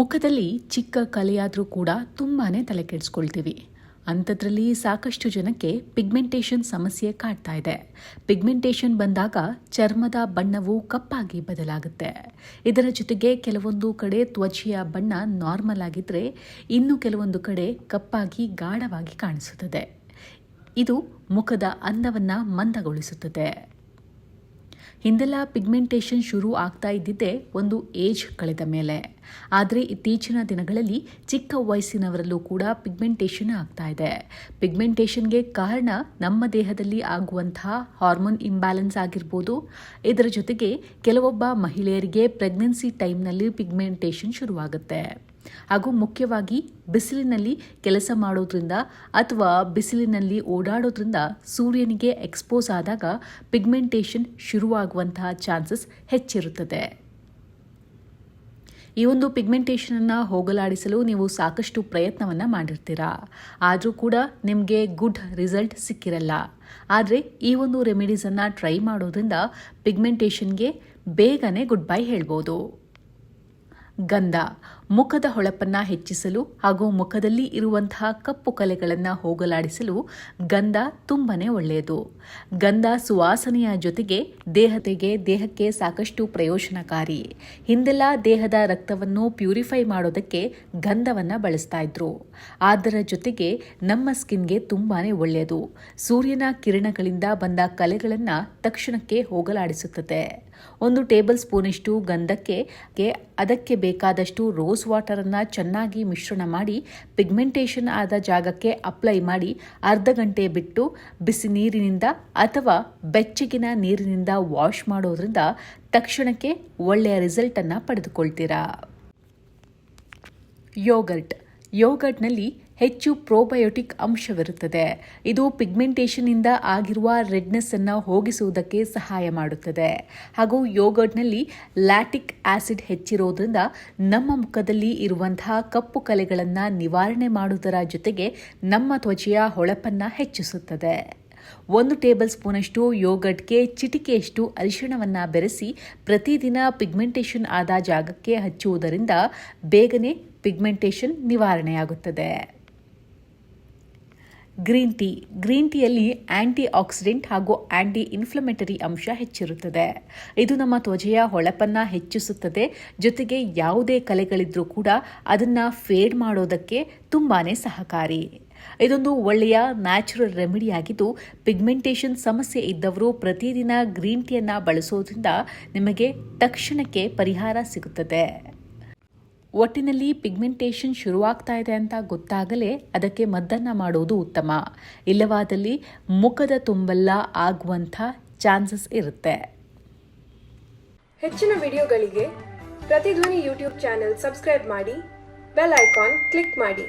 ಮುಖದಲ್ಲಿ ಚಿಕ್ಕ ಕಲೆಯಾದರೂ ಕೂಡ ತುಂಬಾ ತಲೆ ಕೆಡಿಸ್ಕೊಳ್ತೀವಿ. ಅಂಥದ್ರಲ್ಲಿ ಸಾಕಷ್ಟು ಜನಕ್ಕೆ ಪಿಗ್ಮೆಂಟೇಷನ್ ಸಮಸ್ಯೆ ಕಾಡ್ತಾ ಇದೆ. ಪಿಗ್ಮೆಂಟೇಷನ್ ಬಂದಾಗ ಚರ್ಮದ ಬಣ್ಣವು ಕಪ್ಪಾಗಿ ಬದಲಾಗುತ್ತೆ. ಇದರ ಜೊತೆಗೆ ಕೆಲವೊಂದು ಕಡೆ ತ್ವಚೆಯ ಬಣ್ಣ ನಾರ್ಮಲ್ ಆಗಿದ್ದರೆ ಇನ್ನು ಕೆಲವೊಂದು ಕಡೆ ಕಪ್ಪಾಗಿ ಗಾಢವಾಗಿ ಕಾಣಿಸುತ್ತದೆ. ಇದು ಮುಖದ ಅಂದವನ್ನು ಮಂದಗೊಳಿಸುತ್ತದೆ. ಹಿಂದೆಲ್ಲ ಪಿಗ್ಮೆಂಟೇಷನ್ ಶುರು ಆಗ್ತಾ ಇದ್ದಿದ್ದೇ ಒಂದು ಏಜ್ ಕಳೆದ ಮೇಲೆ. ಆದರೆ ಇತ್ತೀಚಿನ ದಿನಗಳಲ್ಲಿ ಚಿಕ್ಕ ವಯಸ್ಸಿನವರಲ್ಲೂ ಕೂಡ ಪಿಗ್ಮೆಂಟೇಷನ್ ಆಗ್ತಾ ಇದೆ. ಪಿಗ್ಮೆಂಟೇಷನ್ಗೆ ಕಾರಣ ನಮ್ಮ ದೇಹದಲ್ಲಿ ಆಗುವಂತಹ ಹಾರ್ಮೋನ್ ಇಂಬ್ಯಾಲೆನ್ಸ್ ಆಗಿರ್ಬೋದು. ಇದರ ಜೊತೆಗೆ ಕೆಲವೊಬ್ಬ ಮಹಿಳೆಯರಿಗೆ ಪ್ರೆಗ್ನೆನ್ಸಿ ಟೈಮ್ನಲ್ಲಿ ಪಿಗ್ಮೆಂಟೇಷನ್ ಶುರುವಾಗುತ್ತೆ. ಹಾಗೂ ಮುಖ್ಯವಾಗಿ ಬಿಸಿಲಿನಲ್ಲಿ ಕೆಲಸ ಮಾಡೋದ್ರಿಂದ ಅಥವಾ ಬಿಸಿಲಿನಲ್ಲಿ ಓಡಾಡೋದ್ರಿಂದ ಸೂರ್ಯನಿಗೆ ಎಕ್ಸ್ಪೋಸ್ ಆದಾಗ ಪಿಗ್ಮೆಂಟೇಷನ್ ಶುರುವಾಗುವಂತಹ ಚಾನ್ಸಸ್ ಹೆಚ್ಚಿರುತ್ತದೆ. ಈ ಒಂದು ಪಿಗ್ಮೆಂಟೇಷನನ್ನು ಹೋಗಲಾಡಿಸಲು ನೀವು ಸಾಕಷ್ಟು ಪ್ರಯತ್ನವನ್ನು ಮಾಡಿರ್ತೀರಾ? ಆದರೂ ಕೂಡ ನಿಮಗೆ ಗುಡ್ ರಿಸಲ್ಟ್ ಸಿಕ್ಕಿರಲ್ಲ. ಆದರೆ ಈ ಒಂದು ರೆಮಿಡೀಸನ್ನು ಟ್ರೈ ಮಾಡೋದ್ರಿಂದ ಪಿಗ್ಮೆಂಟೇಷನ್ಗೆ ಬೇಗನೆ ಗುಡ್ ಬೈ ಹೇಳ್ಬೋದು. ಗಂಧ. ಮುಖದ ಹೊಳಪನ್ನ ಹೆಚ್ಚಿಸಲು ಹಾಗೂ ಮುಖದಲ್ಲಿ ಇರುವಂತಹ ಕಪ್ಪು ಕಲೆಗಳನ್ನು ಹೋಗಲಾಡಿಸಲು ಗಂಧ ತುಂಬನೇ ಒಳ್ಳೆಯದು. ಗಂಧ ಸುವಾಸನೆಯ ಜೊತೆಗೆ ದೇಹತೆಗೆ, ದೇಹಕ್ಕೆ ಸಾಕಷ್ಟು ಪ್ರಯೋಜನಕಾರಿ. ಹಿಂದೆಲ್ಲ ದೇಹದ ರಕ್ತವನ್ನು ಪ್ಯೂರಿಫೈ ಮಾಡೋದಕ್ಕೆ ಗಂಧವನ್ನು ಬಳಸ್ತಾ ಇದ್ರು. ಅದರ ಜೊತೆಗೆ ನಮ್ಮ ಸ್ಕಿನ್ಗೆ ತುಂಬಾನೇ ಒಳ್ಳೆಯದು. ಸೂರ್ಯನ ಕಿರಣಗಳಿಂದ ಬಂದ ಕಲೆಗಳನ್ನು ತಕ್ಷಣಕ್ಕೆ ಹೋಗಲಾಡಿಸುತ್ತದೆ. ಒಂದು ಟೇಬಲ್ ಸ್ಪೂನಿಷ್ಟು ಗಂಧಕ್ಕೆ, ಅದಕ್ಕೆ ಬೇಕಾದಷ್ಟು ರೋಸ್ ವಾಟರನ್ನು ಚೆನ್ನಾಗಿ ಮಿಶ್ರಣ ಮಾಡಿ, ಪಿಗ್ಮೆಂಟೇಷನ್ ಆದ ಜಾಗಕ್ಕೆ ಅಪ್ಲೈ ಮಾಡಿ, ಅರ್ಧ ಗಂಟೆ ಬಿಟ್ಟು ಬಿಸಿ ನೀರಿನಿಂದ ಅಥವಾ ಬೆಚ್ಚಗಿನ ನೀರಿನಿಂದ ವಾಶ್ ಮಾಡೋದ್ರಿಂದ ತಕ್ಷಣಕ್ಕೆ ಒಳ್ಳೆಯ ರಿಸಲ್ಟನ್ನು ಪಡೆದುಕೊಳ್ತೀರಾ? ಯೋಗರ್ಟ್. ಯೋಗರ್ಟ್ನಲ್ಲಿ ಹೆಚ್ಚು ಪ್ರೋಬಯೋಟಿಕ್ ಅಂಶವಿರುತ್ತದೆ. ಇದು ಪಿಗ್ಮೆಂಟೇಷನ್ನಿಂದ ಆಗಿರುವ ರೆಡ್ನೆಸ್ ಅನ್ನು ಹೋಗಿಸುವುದಕ್ಕೆ ಸಹಾಯ ಮಾಡುತ್ತದೆ. ಹಾಗೂ ಯೋಗರ್ಟ್ನಲ್ಲಿ ಲ್ಯಾಟಿಕ್ ಆಸಿಡ್ ಹೆಚ್ಚಿರೋದ್ರಿಂದ ನಮ್ಮ ಮುಖದಲ್ಲಿ ಇರುವಂತಹ ಕಪ್ಪು ಕಲೆಗಳನ್ನು ನಿವಾರಣೆ ಮಾಡುವುದರ ಜೊತೆಗೆ ನಮ್ಮ ತ್ವಚೆಯ ಹೊಳಪನ್ನು ಹೆಚ್ಚಿಸುತ್ತದೆ. ಒಂದು ಟೇಬಲ್ ಸ್ಪೂನಷ್ಟು ಯೋಗಟ್ಗೆ ಚಿಟಿಕೆಯಷ್ಟು ಅರಿಶಿಣವನ್ನು ಬೆರೆಸಿ ಪ್ರತಿದಿನ ಪಿಗ್ಮೆಂಟೇಷನ್ ಆದ ಜಾಗಕ್ಕೆ ಹಚ್ಚುವುದರಿಂದ ಬೇಗನೆ ಪಿಗ್ಮೆಂಟೇಷನ್ ನಿವಾರಣೆಯಾಗುತ್ತದೆ. Green tea. ಗ್ರೀನ್ ಟೀಯಲ್ಲಿ ಆಂಟಿ ಆಕ್ಸಿಡೆಂಟ್ ಹಾಗೂ ಆಂಟಿ ಇನ್ಫ್ಲಮೆಟರಿ ಅಂಶ ಹೆಚ್ಚಿರುತ್ತದೆ. ಇದು ನಮ್ಮ ತ್ವಚೆಯ ಹೊಳಪನ್ನು ಹೆಚ್ಚಿಸುತ್ತದೆ. ಜೊತೆಗೆ ಯಾವುದೇ ಕಲೆಗಳಿದ್ರೂ ಕೂಡ ಅದನ್ನು ಫೇಡ್ ಮಾಡೋದಕ್ಕೆ ತುಂಬಾ ಸಹಕಾರಿ. ಇದೊಂದು ಒಳ್ಳೆಯ ನ್ಯಾಚುರಲ್ ರೆಮಿಡಿ ಆಗಿದ್ದು, ಪಿಗ್ಮೆಂಟೇಷನ್ ಸಮಸ್ಯೆ ಇದ್ದವರು ಪ್ರತಿದಿನ ಗ್ರೀನ್ ಟೀಯನ್ನು ಬಳಸೋದ್ರಿಂದ ನಿಮಗೆ ತಕ್ಷಣಕ್ಕೆ ಪರಿಹಾರ ಸಿಗುತ್ತದೆ. ಒಟ್ಟಿನಲ್ಲಿ ಪಿಗ್ಮೆಂಟೇಷನ್ ಶುರುವಾಗ್ತಾ ಇದೆ ಅಂತ ಗೊತ್ತಾಗಲೇ ಅದಕ್ಕೆ ಮದ್ದನ್ನು ಮಾಡುವುದು ಉತ್ತಮ. ಇಲ್ಲವಾದಲ್ಲಿ ಮುಖದ ತುಂಬೆಲ್ಲ ಆಗುವಂಥ ಚಾನ್ಸಸ್ ಇರುತ್ತೆ. ಹೆಚ್ಚಿನ ವಿಡಿಯೋಗಳಿಗೆ ಪ್ರತಿಧ್ವನಿ ಯೂಟ್ಯೂಬ್ ಚಾನೆಲ್ ಸಬ್ಸ್ಕ್ರೈಬ್ ಮಾಡಿ, ಬೆಲ್ ಐಕಾನ್ ಕ್ಲಿಕ್ ಮಾಡಿ.